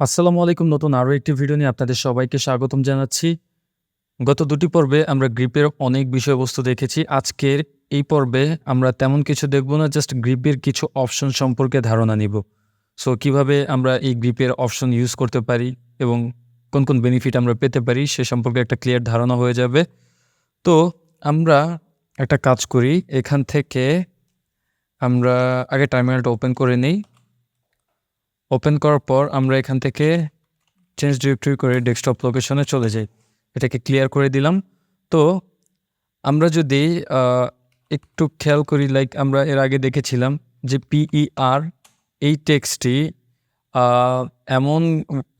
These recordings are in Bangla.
আসসালামু আলাইকুম। নতুন আরও একটি ভিডিও নিয়ে আপনাদের সবাইকে স্বাগতম জানাচ্ছি। গত দুটি পর্বে আমরা গ্রিপের অনেক বিষয়বস্তু দেখেছি। আজকের এই পর্বে আমরা তেমন কিছু দেখব না, জাস্ট গ্রিপের কিছু অপশন সম্পর্কে ধারণা নিব। সো, কীভাবে আমরা এই গ্রিপের অপশন ইউজ করতে পারি এবং কোন কোন বেনিফিট আমরা পেতে পারি, সে সম্পর্কে একটা ক্লিয়ার ধারণা হয়ে যাবে। তো, আমরা একটা কাজ করি। এখান থেকে আমরা আগে টার্মিনালটা ওপেন করে নিই। ওপেন করার পর আমরা এখান থেকে চেঞ্জ ডিরেক্টরি করে ডেস্কটপ লোকেশনে চলে যাই। এটাকে ক্লিয়ার করে দিলাম। তো আমরা যদি একটু খেয়াল করি লাইক আমরা এর আগে দেখেছিলাম যে পিইআর এই টেক্সটটি এমন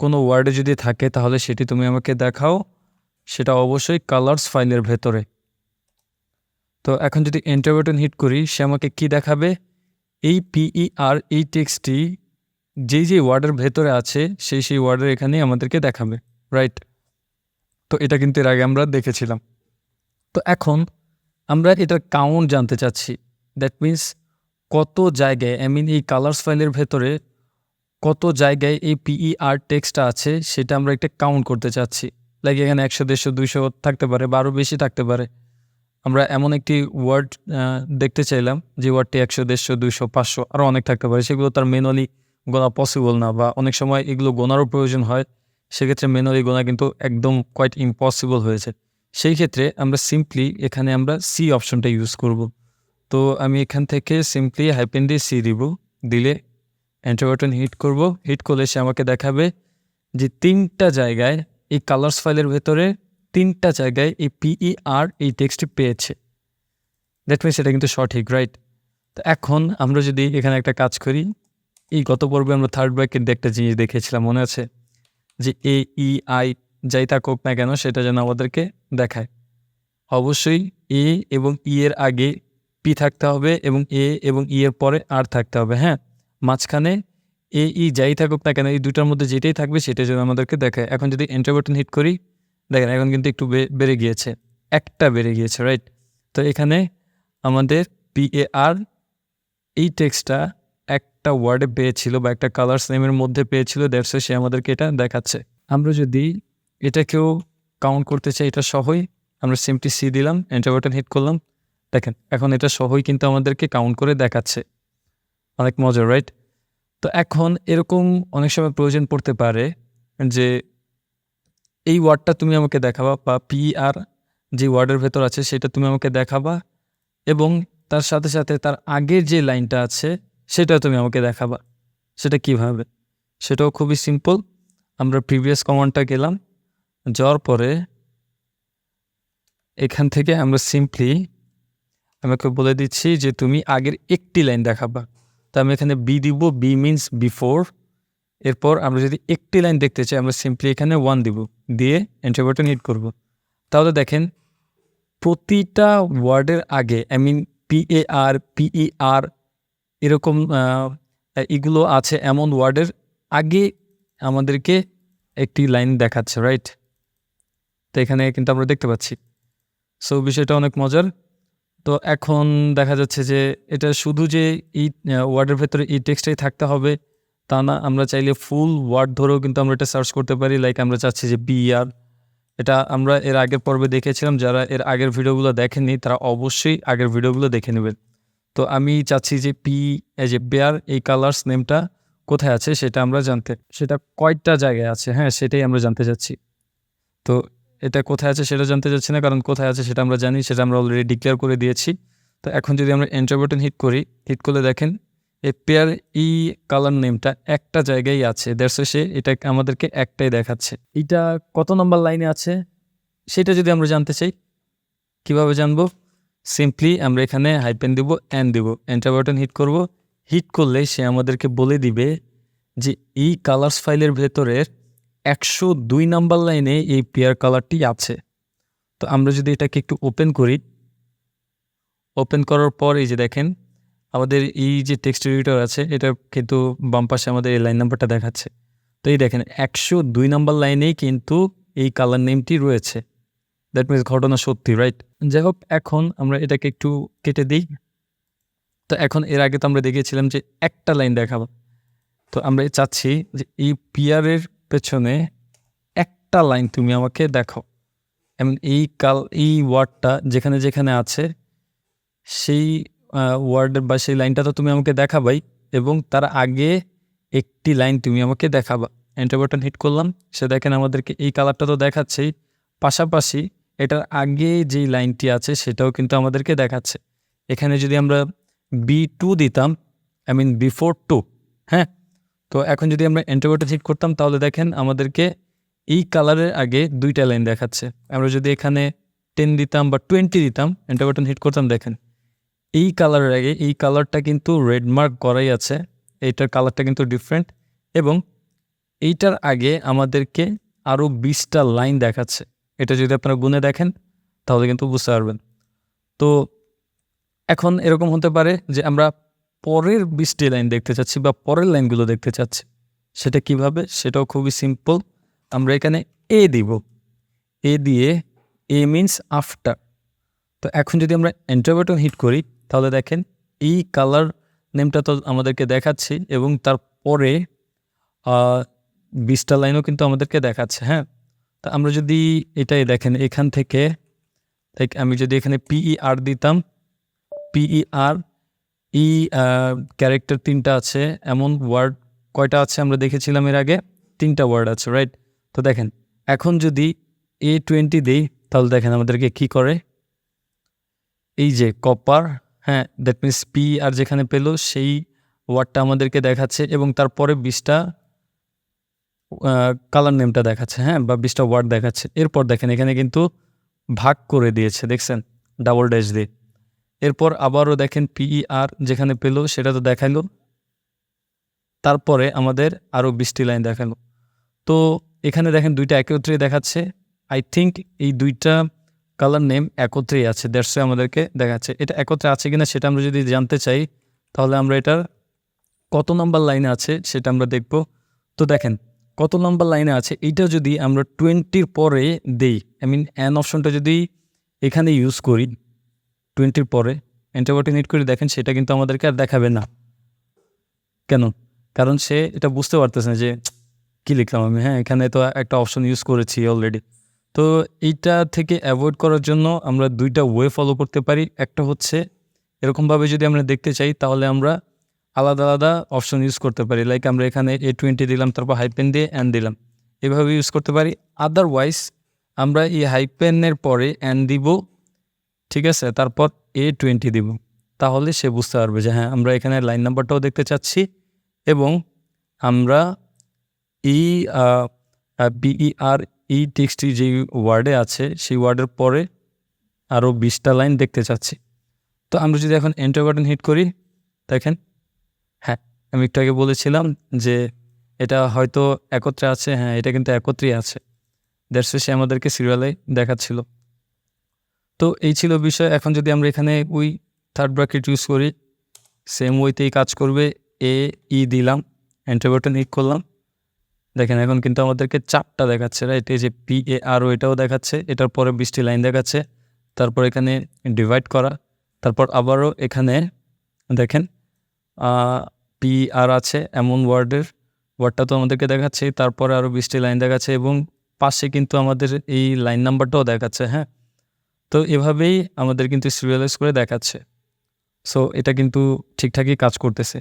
কোনো ওয়ার্ডে যদি থাকে, তাহলে সেটি তুমি আমাকে দেখাও। সেটা অবশ্যই কালার্স ফাইলের ভেতরে। তো এখন যদি এন্টার বাটন হিট করি, সে আমাকে কি দেখাবে? এই পিইআর এই টেক্সটটি যেই যেই ওয়ার্ডের ভেতরে আছে, সেই সেই ওয়ার্ডের এখানেই আমাদেরকে দেখাবে রাইট তো এটা কিন্তু এর আগে আমরা দেখেছিলাম। তো এখন আমরা এটার কাউন্ট জানতে চাচ্ছি। দ্যাট মিন্স কত জায়গায় আই মিন এই কালার্স ফাইলের ভেতরে কত জায়গায় এই পিই আর টেক্সটটা আছে, সেটা আমরা একটা কাউন্ট করতে চাচ্ছি। লাইক এখানে একশো, দেড়শো, দুইশো থাকতে পারে বা আরও বেশি থাকতে পারে। আমরা এমন একটি ওয়ার্ড দেখতে চাইলাম, যে ওয়ার্ডটি একশো, দেড়শো, দুইশো, পাঁচশো আরও অনেক থাকতে পারে। সেগুলো তার ম্যানুয়ালি গোনা পসিবল না বা অনেক সময় এগুলো গোনারও প্রয়োজন হয়, সেক্ষেত্রে ম্যানুয়ালি গোনা কিন্তু একদম কোয়াইট ইম্পসিবল হয়েছে। সেই ক্ষেত্রে আমরা সিম্পলি এখানে আমরা সি অপশনটা ইউজ করব। তো আমি এখান থেকে সিম্পলি হাইপেন দিয়ে সি দিব, দিলে এন্টার বাটন হিট করব। হিট করলে সে আমাকে দেখাবে যে তিনটা জায়গায় এই কালার্স ফাইলের ভেতরে তিনটা জায়গায় এই পিই আর এই টেক্সটটি পেয়েছে। দ্যাট মিনস এটা কিন্তু সঠিক রাইট তো এখন আমরা যদি এখানে একটা কাজ করি এই গত পর্বে আমরা থার্ড ব্র্যাকেট একটা জিনিস দেখেছিলাম, মনে আছে? যে এ ই আই যাই থাকুক না কেন, সেটা যেন আমাদেরকে দেখায়। অবশ্যই এ এবং ই এর আগে পি থাকতে হবে এবং এ এবং ই এর পরে আর থাকতে হবে হ্যাঁ? মাঝখানে এ ই যাই থাকুক না কেন, এই দুটার মধ্যে যেটাই থাকবে সেটা যেন আমাদেরকে দেখায়। এখন যদি এন্টার বাটন হিট করি, দেখেন এখন কিন্তু একটু বেড়ে গিয়েছে, একটা বেড়ে গিয়েছে রাইট তো এখানে আমাদের পি এ আর এই টেক্সটটা একটা ওয়ার্ডে পেয়েছিল বা একটা কালার্স নেমের মধ্যে পেয়েছিল দ্যাটস সে আমাদেরকে এটা দেখাচ্ছে। আমরা যদি এটাকেও কাউন্ট করতে চাই, এটা সহই, আমরা সিমটি সি দিলাম এন্টার বাটন হিট করলাম। দেখেন, এখন এটা সহই কিন্তু আমাদেরকে কাউন্ট করে দেখাচ্ছে। অনেক মজার রাইট তো এখন এরকম অনেক সময় প্রয়োজন পড়তে পারে যে এই ওয়ার্ডটা তুমি আমাকে দেখাবা বা পি আর যে ওয়ার্ডের ভেতর আছে, সেটা তুমি আমাকে দেখাবা এবং তার সাথে সাথে তার আগের যে লাইনটা আছে সেটা তুমি আমাকে দেখাবা। সেটা কীভাবে? সেটাও খুবই সিম্পল আমরা প্রিভিয়াস কমান্ডটা গেলাম। যাওয়ার পরে এখান থেকে আমরা সিম্পলি আমাকে বলে দিচ্ছি যে তুমি আগের একটি লাইন দেখাবা। তো আমি এখানে বি দিব বি মিনস বিফোর এরপর আমরা যদি একটি লাইন দেখতে চাই, আমরা সিম্পলি এখানে ওয়ান দিব। দিয়ে এন্টার হিট করব। তাহলে দেখেন, প্রতিটা ওয়ার্ডের আগে আই মিন পিএ আর পিই আর এরকম এগুলো আছে এমন ওয়ার্ডের। আগে আমাদেরকে একটি লাইন দেখাচ্ছে রাইট তো এখানে কিন্তু আমরা দেখতে পাচ্ছি। সো বিষয়টা অনেক মজার। তো এখন দেখা যাচ্ছে যে এটা শুধু যে এই ওয়ার্ডের ভেতরে এই টেক্সটাই থাকতে হবে, তা না, আমরা চাইলে ফুল ওয়ার্ড ধরেও কিন্তু আমরা এটা সার্চ করতে পারি। লাইক আমরা চাচ্ছি যে বিআর এটা আমরা এর আগের পর্বে দেখেছিলাম, যারা এর আগের ভিডিওগুলো দেখেননি, তারা অবশ্যই আগের ভিডিওগুলো দেখে নেবেন। তো আমি চাচ্ছি যে পি, এই যে বেয়ার এই কালার্স নেমটা কোথায় আছে সেটা আমরা জানতে, সেটা কয়টা জায়গায় আছে? হ্যাঁ সেটাই আমরা জানতে চাচ্ছি। তো এটা কোথায় আছে সেটা জানতে চাচ্ছি না, কারণ কোথায় আছে সেটা আমরা জানি, সেটা আমরা অলরেডি ডিক্লেয়ার করে দিয়েছি। তো এখন যদি আমরা এন্টার বাটন হিট করি হিট করলে দেখেন, এই পেয়ার ই কালার নেমটা একটা জায়গায় আছে দ্যাটস সে এটা আমাদেরকে একটাই দেখাচ্ছে। এটা কত নম্বর লাইনে আছে? সেটা যদি আমরা জানতে চাই, কীভাবে জানব? সিম্পলি আমরা এখানে হাইপেন দিব অ্যান দিব। এন্টার বাটন হিট করব। হিট করলে সে আমাদেরকে বলে দিবে যে এই কালার্স ফাইলের ভেতরের একশো দুই নাম্বার লাইনে এই পেয়ার কালারটি আছে। তো আমরা যদি এটাকে একটু ওপেন করি ওপেন করার পর এই যে দেখেন, আমাদের এই যে টেক্সট এডিটর আছে, এটা কিন্তু বাম পাশে আমাদের এই লাইন নাম্বারটা দেখাচ্ছে। তো এই দেখেন, একশো দুই নাম্বার লাইনেই কিন্তু এই কালার নেমটি রয়েছে। দ্যাট মিনস ঘটনা সত্যি রাইট যাই হোক এখন আমরা এটাকে একটু কেটে দিই। তো এখন এর আগে তো আমরা দেখিয়েছিলাম যে একটা লাইন দেখাবো। তো আমরা চাচ্ছি যে এই পিয়ারের পেছনে একটা লাইন তুমি আমাকে দেখো। এমন এই কাল, এই ওয়ার্ডটা যেখানে যেখানে আছে, সেই ওয়ার্ডের বা সেই লাইনটা তো তুমি আমাকে দেখাবাই এবং তার আগে একটি লাইন তুমি আমাকে দেখাবা। এন্টার বাটন হিট করলাম। সে দেখেন আমাদেরকে এই কালারটা তো দেখাচ্ছেই। পাশাপাশি এটার আগে যেই লাইনটি আছে সেটাও কিন্তু আমাদেরকে দেখাচ্ছে। এখানে যদি আমরা বি টু দিতাম আই মিন বিফোর টু হ্যাঁ? তো এখন যদি আমরা বাটন হিট করতাম, তাহলে দেখেন আমাদেরকে এই কালারের আগে দুইটা লাইন দেখাচ্ছে। আমরা যদি এখানে টেন দিতাম বা টোয়েন্টি দিতাম এন্টার হিট করতাম, দেখেন। এই কালারের আগে, এই কালারটা কিন্তু রেড মার্ক করাই আছে। এইটার কালারটা কিন্তু ডিফারেন্ট এবং এইটার আগে আমাদেরকে আরও বিশটা লাইন দেখাচ্ছে। এটা যদি আপনারা গুনে দেখেন, তাহলে কিন্তু বুঝতে পারবেন। তো এখন এরকম হতে পারে যে আমরা পরের বিশটি লাইন দেখতে চাচ্ছি বা পরের লাইনগুলো দেখতে চাচ্ছি। সেটা কীভাবে? সেটাও খুবই সিম্পল আমরা এখানে এ দিব। এ দিয়ে এ মিন্স আফটার তো এখন যদি আমরা এন্টার বাটন হিট করি, তাহলে দেখেন এই কালার নেমটা তো আমাদেরকে দেখাচ্ছে এবং তারপরে বিশটা লাইনও কিন্তু আমাদেরকে দেখাচ্ছে হ্যাঁ? তা আমরা যদি এটাই দেখেন, এখান থেকে লাইক আমি যদি এখানে পিই আর দিতাম পিই আর ই ক্যারেক্টার তিনটা আছে, এমন ওয়ার্ড কয়টা আছে আমরা দেখেছিলাম এর আগে? তিনটা ওয়ার্ড আছে রাইট তো দেখেন, এখন যদি এ টোয়েন্টি দিই, তাহলে দেখেন আমাদেরকে কি করে? এই যে কপার হ্যাঁ দ্যাট মিনস পি আর যেখানে পেল, সেই ওয়ার্ডটা আমাদেরকে দেখাচ্ছে এবং তারপরে বিশটা কালার নেমটা দেখাচ্ছে হ্যাঁ বা বিশটা ওয়ার্ড দেখাচ্ছে। এরপর দেখেন, এখানে কিন্তু ভাগ করে দিয়েছে, দেখছেন? ডাবল ড্যাশ দিয়ে। এরপর আবারও দেখেন পিই আর যেখানে পেল, সেটা তো দেখাইলো। তারপরে আমাদের আরও বিশটি লাইন দেখাল। তো এখানে দেখেন, দুইটা একত্রে দেখাচ্ছে। আই থিঙ্ক এই দুইটা কালার নেম একত্রেই আছে দ্যাটসে আমাদেরকে দেখাচ্ছে। এটা একত্রে আছে কিনা সেটা আমরা যদি জানতে চাই, তাহলে আমরা এটার কত নম্বর লাইনে আছে সেটা আমরা দেখব। তো দেখেন কত নম্বর লাইনে আছে? এইটা যদি আমরা টোয়েন্টির পরে দেই আই মিন অ্যান অপশনটা যদি এখানে ইউজ করি টোয়েন্টির পরে এন্টারবাটি নিট করে দেখেন, সেটা কিন্তু আমাদেরকে আর দেখাবে না। কেন? কারণ সে এটা বুঝতে পারতেছে না যে, কী লিখলাম আমি? হ্যাঁ এখানে তো একটা অপশন ইউজ করেছি অলরেডি তো এইটা থেকে অ্যাভয়েড করার জন্য আমরা দুইটা ওয়ে ফলো করতে পারি। একটা হচ্ছে, এরকমভাবে যদি আমরা দেখতে চাই, তাহলে আমরা আলাদা আলাদা অপশন ইউজ করতে পারি। লাইক আমরা এখানে এ টোয়েন্টি দিলাম, তারপর হাইপেন দিয়ে অ্যান দিলাম। এভাবে ইউজ করতে পারি। আদারওয়াইজ আমরা এই হাইপেনের পরে অ্যান দিব, ঠিক আছে? তারপর এ টোয়েন্টি দিব। তাহলে সে বুঝতে পারবে যে হ্যাঁ আমরা এখানে লাইন নাম্বারটাও দেখতে চাচ্ছি এবং আমরা ই বিইআর ই টেক্সটি যেই ওয়ার্ডে আছে, সেই ওয়ার্ডের পরে আরও বিশটা লাইন দেখতে চাচ্ছি। তো আমরা যদি এখন এন্টার বাটন হিট করি, দেখেন হ্যাঁ আমি একটু আগে বলেছিলাম যে এটা হয়তো একত্রে আছে হ্যাঁ এটা কিন্তু একত্রেই আছে। দ্যাটস সে আমাদেরকে সিরিয়ালে দেখাচ্ছিল। তো এই ছিল বিষয়। এখন যদি আমরা এখানে ওই থার্ড ব্র্যাকেট ইউজ করি সেম ওইতেই কাজ করবে। এ ই দিলাম এন্টার হিট করলাম। দেখেন, এখন কিন্তু আমাদেরকে চারটা দেখাচ্ছে রাইট এই যে পি এ আর ও এটাও দেখাচ্ছে, এটার পরে বৃষ্টি লাইন দেখাচ্ছে। তারপর এখানে ডিভাইড করা। তারপর আবারও এখানে দেখেন পি আর আছে এমন ওয়ার্ডের ওয়ার্ডটা তো আমাদেরকে দেখাচ্ছে, তারপরে আরও বৃষ্টি লাইন দেখাচ্ছে এবং পাশে কিন্তু আমাদের এই লাইন নাম্বারটাও দেখাচ্ছে হ্যাঁ? তো এভাবেই আমাদের কিন্তু সিরিয়ালাইজ করে দেখাচ্ছে। সো এটা কিন্তু ঠিকঠাকই কাজ করতেছে।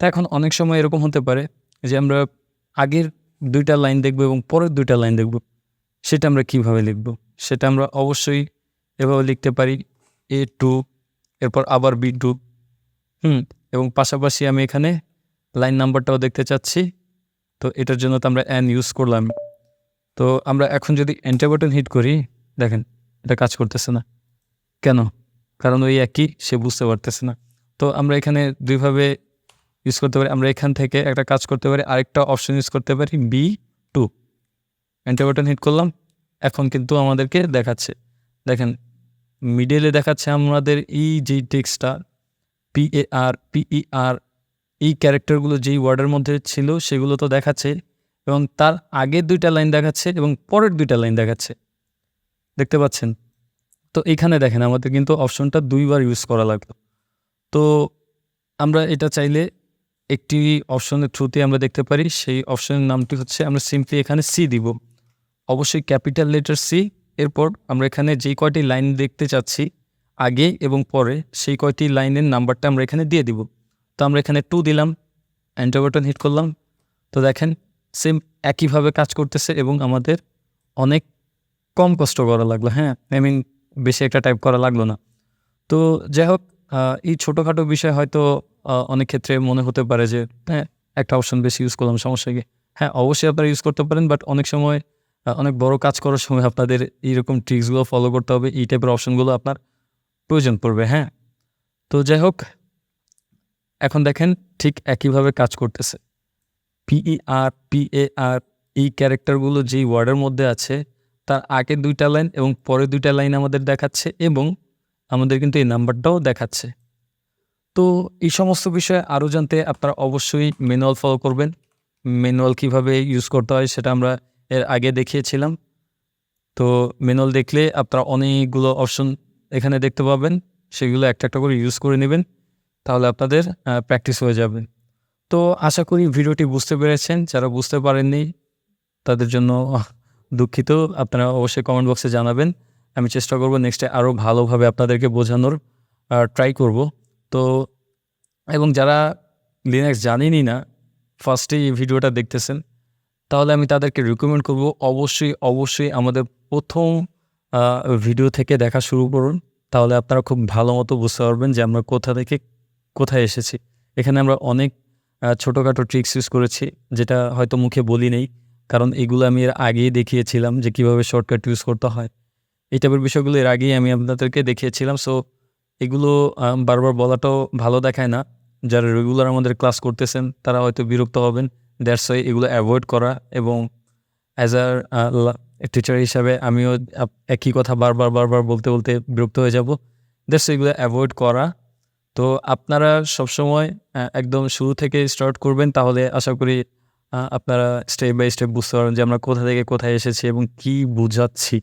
তা এখন অনেক সময় এরকম হতে পারে যে আমরা আগের দুইটা লাইন দেখব এবং পরের দুইটা লাইন দেখব। সেটা আমরা কীভাবে লিখব? সেটা আমরা অবশ্যই এভাবে লিখতে পারি এ টু এরপর আবার বি টু হুম? এবং পাশাপাশি আমি এখানে লাইন নাম্বারটাও দেখতে চাচ্ছি। তো এটার জন্য তো আমরা অ্যান ইউজ করলাম। তো আমরা এখন যদি এন্টার বাটন হিট করি, দেখেন, এটা কাজ করতেছে না। কেন? কারণ ওই একই, সে বুঝতে পারতেছে না। তো আমরা এখানে দুইভাবে ইউজ করতে পারি। আমরা এখান থেকে একটা কাজ করতে পারি, আরেকটা অপশন ইউজ করতে পারি B two enter button hit করলাম। এখন কিন্তু আমাদেরকে দেখাচ্ছে। দেখেন মিডলে দেখাচ্ছে আমাদের এই যেই টেক্সটটা পি এ আর এই ক্যারেক্টারগুলো যেই ওয়ার্ডের মধ্যে ছিল সেগুলো তো দেখাচ্ছে এবং তার আগের দুইটা লাইন দেখাচ্ছে এবং পরের দুইটা লাইন দেখাচ্ছে। দেখতে পাচ্ছেন? তো এখানে দেখেন, আমাদের কিন্তু অপশনটা দুইবার ইউজ করা লাগল। তো আমরা এটা চাইলে একটি অপশনের থ্রুতে আমরা দেখতে পারি, সেই অপশনের নামটি হচ্ছে আমরা সিম্পলি এখানে সি দিব। অবশ্যই ক্যাপিটাল লেটার সি এরপর আমরা এখানে যেই কয়টি লাইন দেখতে চাচ্ছি আগে এবং পরে সেই কয়টি লাইনের নাম্বারটা আমরা এখানে দিয়ে দিব। তো আমরা এখানে টু দিলাম এন্টার বাটন হিট করলাম। তো দেখেন সেম একইভাবে কাজ করতেছে এবং আমাদের অনেক কম কষ্ট করা লাগল হ্যাঁ? আই মিন বেশি একটা টাইপ করা লাগল না। তো যাই হোক এই ছোটোখাটো বিষয় হয়তো অনেক ক্ষেত্রে মনে হতে পারে যে হ্যাঁ একটা অপশন বেশি ইউজ করলাম, সমস্যা কি? হ্যাঁ অবশ্যই আপনারা ইউজ করতে পারেন বাট অনেক সময় অনেক বড় কাজ করার সময় আপনাদের এইরকম ট্রিক্সগুলো ফলো করতে হবে, এই টাইপের অপশনগুলো আপনার প্রয়োজন পড়বে হ্যাঁ? তো যাই হোক, এখন দেখেন ঠিক একইভাবে কাজ করতেছে। পিই আর পি এ আর এই ক্যারেক্টারগুলো যেই ওয়ার্ডের মধ্যে আছে, তার আগে দুইটা লাইন এবং পরের দুইটা লাইন আমাদের দেখাচ্ছে এবং আমাদের কিন্তু এই নাম্বারটাও দেখাচ্ছে। তো এই সমস্ত বিষয়ে আরও জানতে আপনারা অবশ্যই ম্যানুয়াল ফলো করবেন। ম্যানুয়াল কীভাবে ইউজ করতে হয় সেটা আমরা এর আগে দেখিয়েছিলাম। তো ম্যানুয়াল দেখলে আপনারা অনেকগুলো অপশন এখানে দেখতে পাবেন, সেগুলো একটা একটা করে ইউজ করে নেবেন, তাহলে আপনাদের প্র্যাকটিস হয়ে যাবে। তো আশা করি ভিডিওটি বুঝতে পেরেছেন। যারা বুঝতে পারেননি, তাদের জন্য দুঃখিত। আপনারা অবশ্যই কমেন্ট বক্সে জানাবেন। আমি চেষ্টা করব নেক্সটে আরও ভালোভাবে আপনাদেরকে বোঝানোর ট্রাই করব। তো, এবং যারা লিনাক্স জানেনই না ফার্স্টে এই ভিডিওটা দেখতেছেন, তাহলে আমি তাদেরকে রিকমেন্ড করব। অবশ্যই অবশ্যই আমাদের প্রথম ভিডিও থেকে দেখা শুরু করুন, তাহলে আপনারা খুব ভালো মতো বুঝতে পারবেন যে আমরা কোথা থেকে কোথায় এসেছি। এখানে আমরা অনেক ছোটোখাটো ট্রিক্স ইউজ করেছি, যেটা হয়তো মুখে বলি নেই, কারণ এগুলো আমি এর আগেই দেখিয়েছিলাম যে কীভাবে শর্টকাট ইউজ করতে হয়। এই টাইপের বিষয়গুলো এর আগেই আমি আপনাদেরকে দেখিয়েছিলাম সো এগুলো বারবার বলাটাও ভালো দেখায় না। যারা রেগুলার আমাদের ক্লাস করতেছেন, তারা হয়তো বিরক্ত হবেন। দ্যাটস ওয়াই এগুলো অ্যাভয়েড করা এবং অ্যাজ আ টিচার হিসাবে আমিও একই কথা বারবার বারবার বলতে বলতে বিরক্ত হয়ে যাব। দ্যাটস এগুলো অ্যাভয়েড করা। তো আপনারা সবসময় একদম শুরু থেকে স্টার্ট করবেন, তাহলে আশা করি আপনারা স্টেপ বাই স্টেপ বুঝতে পারবেন যে আমরা কোথা থেকে কোথায় এসেছি এবং কি বুঝাচ্ছি।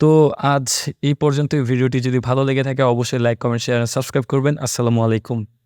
তো আজ এই পর্যন্ত ভিডিওটি যদি ভালো লেগে থাকে, অবশ্যই লাইক কমেন্ট শেয়ার সাবস্ক্রাইব করবেন। আসসালামু আলাইকুম।